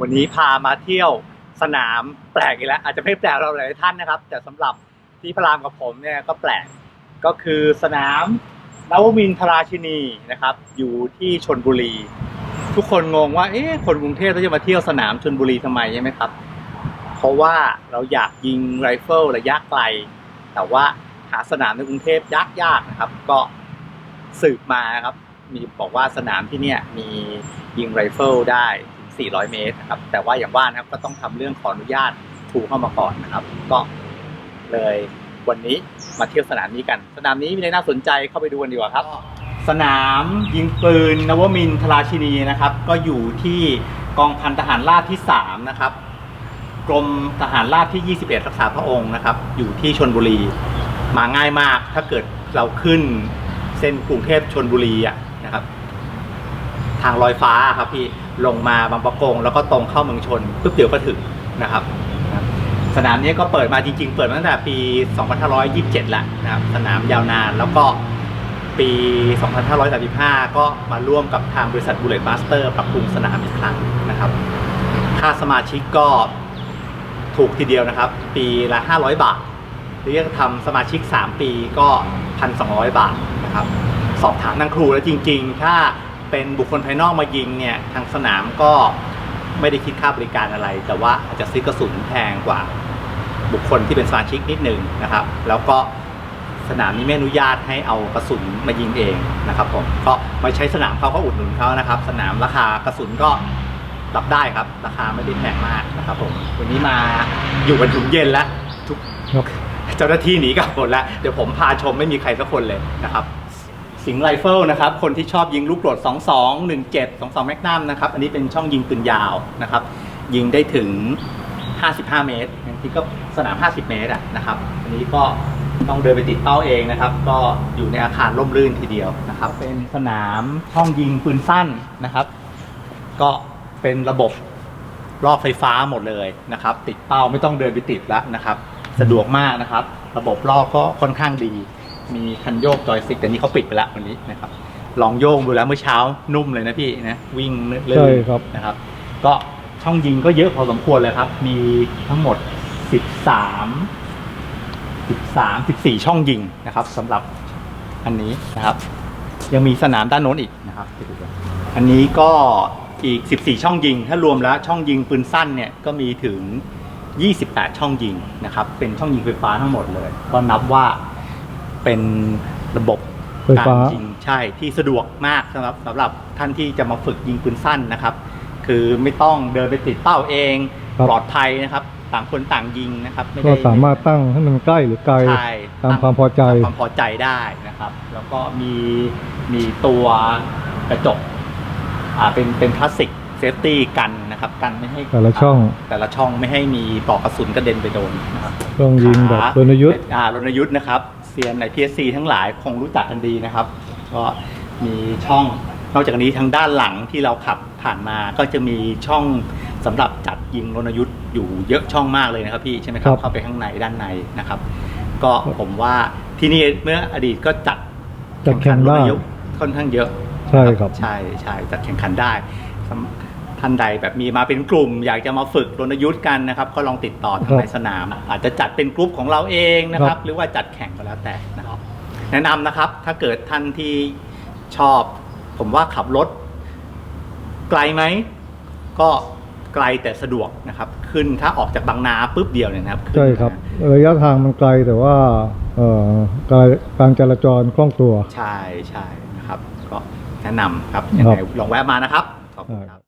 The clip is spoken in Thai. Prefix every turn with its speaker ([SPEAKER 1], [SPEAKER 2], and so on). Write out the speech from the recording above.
[SPEAKER 1] วันนี้พามาเที่ยวสนามแปลกอีกแล้ว อาจจะไม่แปลกเราหลายท่านนะครับ แต่สำหรับที่พระรามกับผมเนี่ยก็แปลกก็คือสนามนวมินทราชินีนะครับ อยู่ที่ชนบุรี ทุกคนงงว่าเอ๊ะคนกรุงเทพเขาจะมาเที่ยวสนามชนบุรีทำไมใช่ไหมครับ เพราะว่าเราอยากยิงไรเฟิลระยะไกล แต่ว่าหาสนามในกรุงเทพยากยากๆนะครับ ก็สืบมาครับ มีบอกว่าสนามที่เนี่ยมียิงไรเฟิลได้ 400 เมตรนะครับ แต่ว่าอย่างว่านะครับก็ต้องทำเรื่องขออนุญาตถูเข้ามาก่อนนะครับ ก็เลยวันนี้มาเที่ยวสนามนี้กัน สนามนี้มีอะไรน่าสนใจเข้าไปดูกันดีกว่าครับ สนามยิงปืนนวมินทราชินีนะครับ ก็อยู่ที่กองพันทหารราบที่ 3 นะครับ กรมทหารราบที่ 21 รักษาพระองค์นะครับ อยู่ที่ชนบุรี มาง่ายมากถ้าเกิดเราขึ้นเส้นกรุงเทพชนบุรีอะนะครับ ทางลอยฟ้าครับพี่ ลงมาบางประกง แล้วก็ตรงเข้าเมืองชนปุ๊บเดี๋ยวก็ถึงนะครับสนามนี้ก็เปิดมาจริง ๆ เปิดมาตั้งแต่ปี 2527 แล้วนะครับสนามยาวนานแล้วก็ปี 2535 ก็มาร่วมกับทางบริษัทบุลเลตมาสเตอร์ปรับปรุงสนามอีกครั้งนะครับ ค่าสมาชิกก็ถูกทีเดียวนะครับ ปีละ 500 บาทหรือจะทำสมาชิก 3 ปีก็ 1,200 บาทนะครับ สอบถามทางครูแล้วจริง ๆ ถ้า เป็นบุคคลภายนอกมายิงเนี่ยทางสนามก็ไม่ได้คิดค่าบริการอะไร แต่ว่าอาจจะซื้อกระสุนแพงกว่าบุคคลที่เป็นสมาชิกนิดนึงนะครับ แล้วก็สนามนี้ไม่อนุญาตให้เอากระสุนมายิงเองนะครับผมก็ไม่ใช้สนามเขาก็อุดหนุนเขานะครับ สนามราคากระสุนก็รับได้ครับ ราคาไม่ได้แพงมากนะครับผมวันนี้มาอยู่กันถึงเย็นแล้วทุก
[SPEAKER 2] ครับ
[SPEAKER 1] เจ้าหน้าที่หนีกลับหมดแล้ว เดี๋ยวผมพาชมไม่มีใครสักคนเลยนะครับ สิงห์ไรเฟิลนะครับ คนที่ชอบยิงลูกโดด22 17 22 แมกนัมนะครับ อันนี้เป็นช่องยิงปืนยาวนะครับ ยิงได้ถึง 55 เมตรที่ก็สนาม 50 เมตรอะนะครับ อันนี้ก็ต้องเดินไปติดเป้าเองนะครับ ก็อยู่ในอาคารร่มรื่นทีเดียวนะครับ เป็นสนามช่องยิงปืนสั้นนะครับ ก็เป็นระบบรอบไฟฟ้าหมดเลยนะครับ ติดเป้าไม่ต้องเดินไปติดแล้วนะครับ สะดวกมากนะครับ ระบบรอบก็ค่อนข้างดี มีคันโยกจอยสติ๊กแต่นี้เขาปิดไปแล้ววันนี้นะครับ ลองโยกดูแล้วเมื่อเช้านุ่มเลยนะพี่นะวิ่งลื่น
[SPEAKER 2] ใช่ครับ
[SPEAKER 1] นะครับ ก็ช่องยิงก็เยอะพอสมควรเลยครับ มีทั้งหมด 13 13 14 ช่องยิงนะครับสำหรับอันนี้นะครับ ยังมีสนามด้านโน้นอีกนะครับ อันนี้ก็อีก 14 ช่องยิง ถ้ารวมแล้วช่องยิงปืนสั้นเนี่ยก็มีถึง 28 ช่องยิงนะครับ เป็นช่องยิงไฟฟ้าทั้งหมดเลย ก็นับว่า เป็นระบบ
[SPEAKER 2] ไฟฟ้า
[SPEAKER 1] การยิงใช่ที่สะดวกมากสำหรับสำหรับท่านที่จะมาฝึกยิงปืนสั้นนะครับ คือไม่ต้องเดินไปติดเป้าเอง
[SPEAKER 2] ครับ
[SPEAKER 1] ปลอดภัยนะครับ ต่างคนต่างยิงนะครับไม่
[SPEAKER 2] ก็
[SPEAKER 1] ได้
[SPEAKER 2] สามารถตั้งให้มันใกล้หรือไกล
[SPEAKER 1] ใช่
[SPEAKER 2] ตามความพอใจ
[SPEAKER 1] ตามความพอใจได้นะครับ แล้วก็มีมีตัวกระจกอ่าเป็นเป็นพลาสติกเซฟตี้กันนะครับ กันไม่ให้
[SPEAKER 2] แต่ละช่องา
[SPEAKER 1] แต่ละช่องไม่ให้มีปลอกกระสุนกระเด็นไปโดนนะครับ
[SPEAKER 2] ต้องยิงแบบรณยุทธ์
[SPEAKER 1] อ่ารณยุทธ์นะครับ เซียนใน PSC ทั้งหลายคงรู้จักกันดีนะครับ ก็มีช่องนอกจากนี้ทางด้านหลังที่เราขับผ่านมาก็จะมีช่องสำหรับจัดยิงรณยุทธ์อยู่เยอะช่องมากเลยนะครับพี่ใช่ไหมครับ
[SPEAKER 2] ครับ
[SPEAKER 1] เข้าไปข้างในด้านในนะครับ ก็ผมว่าที่นี่เมื่ออดีตก็จัด
[SPEAKER 2] จัดแข่งได้
[SPEAKER 1] รณยุทธ์ค่อนข้างเยอะ
[SPEAKER 2] ใช่ครับ
[SPEAKER 1] ใช่ใช่จัดแข่งขันได้สำ ท่านใดแบบมีมาเป็นกลุ่ม อยากจะมาฝึกรณยุทธ์กันนะครับ ก็ลองติดต่อทางในสนาม อาจจะจัดเป็นกลุ่มของเราเองนะครับ หรือว่าจัดแข่งก็แล้วแต่นะครับ แนะนำนะครับถ้าเกิดท่านที่ชอบ ผมว่าขับรถ ไกลไหม ก็ไกลแต่สะดวกนะครับ ขึ้นถ้าออกจากบางนาปุ๊บเดียวเนี่ยนะครับขึ้น
[SPEAKER 2] ใช่ครับ
[SPEAKER 1] นะ
[SPEAKER 2] ระยะทางมันไกลแต่ว่าเอ่อการการจราจรคล่องตัว
[SPEAKER 1] ใช่ใช่นะครับ ก็แนะนำครับยังไงลองแวะมานะครับ ขอบคุณครับ